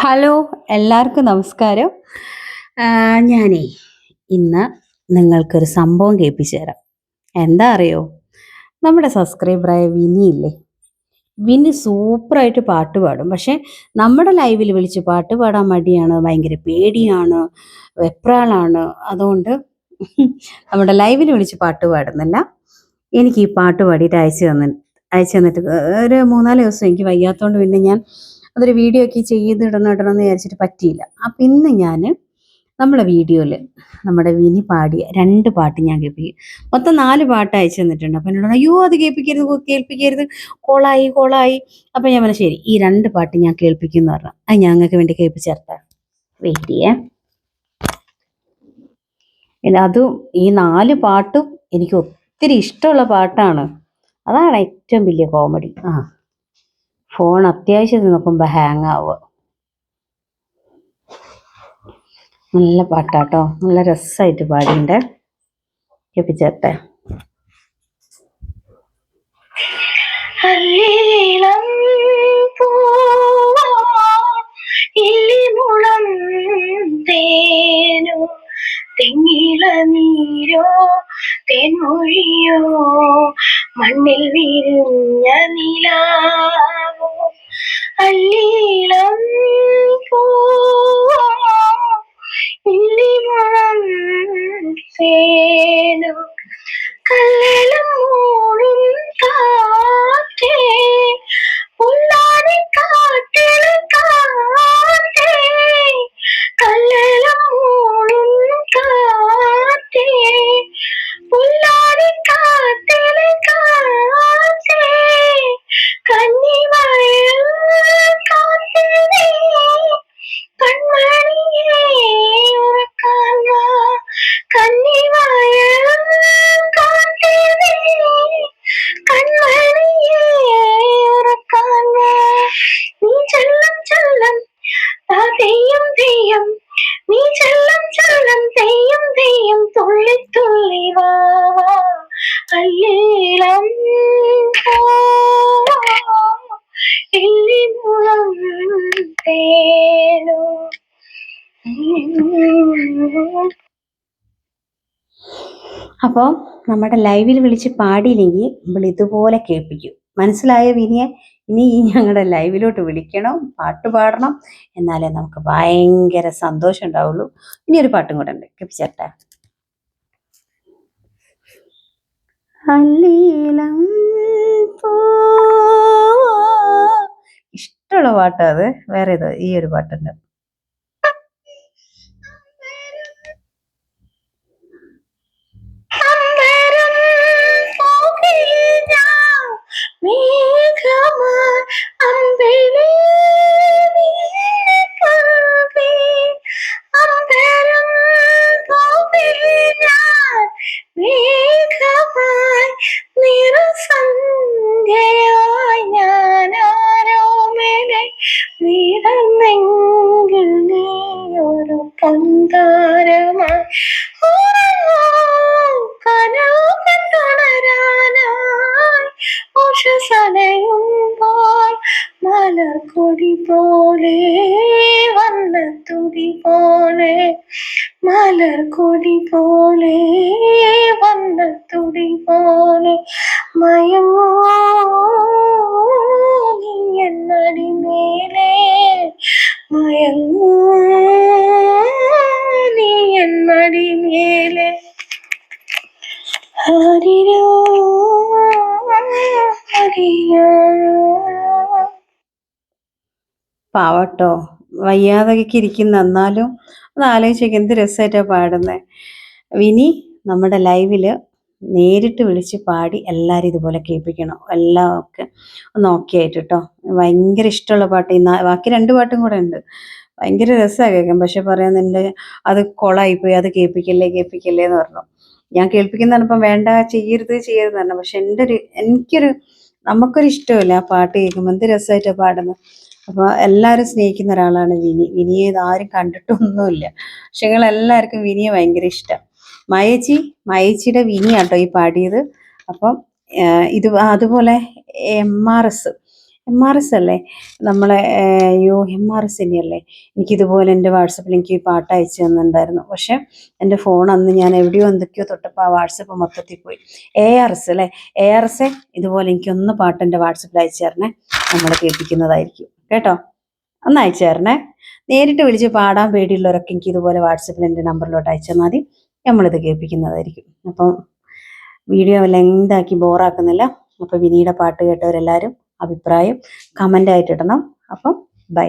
Hello എല്ലാവർക്കും നമസ്കാരം. ഞാനേ ഇന്ന് നിങ്ങൾക്കൊരു സംഭവം കേൾപ്പിച്ചു തരാം. എന്താ അറിയോ? നമ്മുടെ സബ്സ്ക്രൈബറായ വിനി ഇല്ലേ? വിനി സൂപ്പറായിട്ട് പാട്ട് പാടും. പക്ഷേ നമ്മുടെ ലൈവിൽ വിളിച്ച് പാട്ട് പാടാൻ മടിയാണ് ഭയങ്കര പേടിയാണ് വെപ്രാളാണ്. അതുകൊണ്ട് നമ്മുടെ ലൈവിൽ വിളിച്ച് പാട്ട് പാടുന്നില്ല. എനിക്ക് ഈ പാട്ട് പാടിയിട്ട് അയച്ചു തന്നിട്ട് അയച്ചു തന്നിട്ട് ഒരു മൂന്നാൽ ദിവസം എനിക്ക് വയ്യാത്തതുകൊണ്ട് പിന്നെ ഞാൻ അതൊരു വീഡിയോ ഒക്കെ ചെയ്തിടണം ഇടണം എന്ന് വിചാരിച്ചിട്ട് പറ്റിയില്ല. അപ്പം ഇന്ന് ഞാൻ നമ്മളെ വീഡിയോയിൽ നമ്മുടെ വിനി പാടിയ രണ്ട് പാട്ട് ഞാൻ കേൾപ്പിക്കും. മൊത്തം നാല് പാട്ട് അയച്ചു തന്നിട്ടുണ്ട്. അപ്പം എന്നോട് അയ്യോ അത് കേൾപ്പിക്കരുത് കേൾപ്പിക്കരുത്. കോളായി കോളായി. അപ്പം ഞാൻ പറഞ്ഞു ശരി ഈ രണ്ട് പാട്ട് ഞാൻ കേൾപ്പിക്കും എന്ന് പറഞ്ഞു. അത് ഞങ്ങൾക്ക് വേണ്ടി കേൾപ്പിച്ചു വെയിറ്റ് ചെയ്യേ പിന്നെ അതും ഈ നാല് പാട്ടും എനിക്ക് ഒത്തിരി ഇഷ്ടമുള്ള പാട്ടാണ്. അതാണ് ഏറ്റവും വലിയ കോമഡി ആ. ഫോൺ അത്യാവശ്യത്തിന് നോക്കുമ്പോൾ ഹാങ് ആവുക. നല്ല പാട്ടാട്ടോ. നല്ല രസമായിട്ട് പാടിയുണ്ട്. കേൾപ്പിച്ചേട്ടെ. തേനോ നീരോ തെൻമൊഴിയോ മണ്ണിൽ വിരിഞ്ഞ നിലാവോ അല്ലീളം പൂവോ അപ്പോൾ നമ്മുടെ ലൈവിൽ വിളിച്ച് പാടിയില്ലെങ്കിൽ നമ്മൾ ഇതുപോലെ കേൾപ്പിക്കും. മനസ്സിലായ വിനിയെ? ഇനി ഈ ഞങ്ങളുടെ ലൈവിലോട്ട് വിളിക്കണം പാട്ട് പാടണം എന്നാലേ നമുക്ക് ഭയങ്കര സന്തോഷം ഉണ്ടാവുള്ളൂ. ഇനി ഒരു പാട്ടും കൂടെ ഉണ്ട്. കേൾപ്പിച്ചേട്ടെ. അല്ലീലം. ഇഷ്ടമുള്ള പാട്ടാ അത്. വേറെ ഏതാ ഈ ഒരു പാട്ടുണ്ട്. പോലെ മലർക്കൊടി പോലെ വന്ന തുടി പോലെ മയങ്ങോ. നീ എന്നടി മേലെ മയങ്ങോ. നീ എന്നടി മേലെ ഹരിരോ ഹരിയോ പാവട്ടോ. വയ്യാതൊക്കെ ഇരിക്കുന്ന. എന്നാലും അത് ആലോചിച്ചൊക്കെ എന്ത് രസമായിട്ടാണ് പാടുന്നത് വിനി നമ്മുടെ ലൈവിൽ നേരിട്ട് വിളിച്ച് പാടി എല്ലാവരും ഇതുപോലെ കേൾപ്പിക്കണം. എല്ലാം ഒക്കെ ഒന്ന് ഓക്കെ ആയിട്ട് കേട്ടോ ഭയങ്കര ഇഷ്ടമുള്ള പാട്ട്. ബാക്കി രണ്ട് പാട്ടും കൂടെ ഉണ്ട്. ഭയങ്കര രസമാണ് കേൾക്കാൻ. പക്ഷെ പറയുന്നുണ്ട് അത് കൊളായിപ്പോയി. അത് കേൾപ്പിക്കല്ലേ കേൾപ്പിക്കല്ലേ എന്ന് പറഞ്ഞു. ഞാൻ കേൾപ്പിക്കുന്ന ഇപ്പം വേണ്ട ചെയ്യരുത് ചെയ്യരുത് പറഞ്ഞു. പക്ഷെ എന്റെ ഒരു എനിക്കൊരു നമുക്കൊരു ഇഷ്ടമില്ല ആ പാട്ട് കേൾക്കുമ്പോൾ. എന്ത് രസമായിട്ടാണ് പാടുന്നത്. അപ്പോൾ എല്ലാവരും സ്നേഹിക്കുന്ന ഒരാളാണ് വിനി. വിനിയെ ഇതാരും കണ്ടിട്ടൊന്നുമില്ല. പക്ഷെ ഞങ്ങൾ എല്ലാവർക്കും വിനിയെ ഭയങ്കര ഇഷ്ടം. മയേച്ചി മയേച്ചിയുടെ വിനിയാട്ടോ ഈ പാടിയത്. അപ്പം ഇത് അതുപോലെ M R S. M R S അല്ലേ? നമ്മളെ യു എം ആർ എസ് തന്നെയല്ലേ? എനിക്കിതുപോലെ എന്റെ വാട്സപ്പിൽ എനിക്ക് ഈ പാട്ട് അയച്ചു തന്നിട്ടുണ്ടായിരുന്നു. പക്ഷെ എന്റെ ഫോൺ അന്ന് ഞാൻ എവിടെയോ എന്തൊക്കെയോ തൊട്ടപ്പോൾ ആ വാട്സപ്പ് മൊത്തത്തിൽ പോയി. എ ആർ എസ് അല്ലേ? എ ആർ എസ് ഇതുപോലെ എനിക്കൊന്ന് പാട്ട് എന്റെ വാട്സപ്പിൽ അയച്ചു തരണേ. നമ്മൾ കേൾപ്പിക്കുന്നതായിരിക്കും. കേട്ടോ? ഒന്ന് അയച്ചു തരണേ. നേരിട്ട് വിളിച്ച് പാടാൻ പേടിയുള്ളവരൊക്കെ എനിക്ക് ഇതുപോലെ വാട്സപ്പിൽ എന്റെ നമ്പറിലോട്ട് അയച്ചു തന്നാൽ മതി. നമ്മളിത് കേൾപ്പിക്കുന്നതായിരിക്കും. അപ്പം വീഡിയോ ലെങ്താക്കി ബോറാക്കുന്നില്ല. അപ്പോൾ വിനിയുടെ പാട്ട് കേട്ടവരെല്ലാവരും അഭിപ്രായം കമന്റായിട്ടിടണം അപ്പം ബൈ.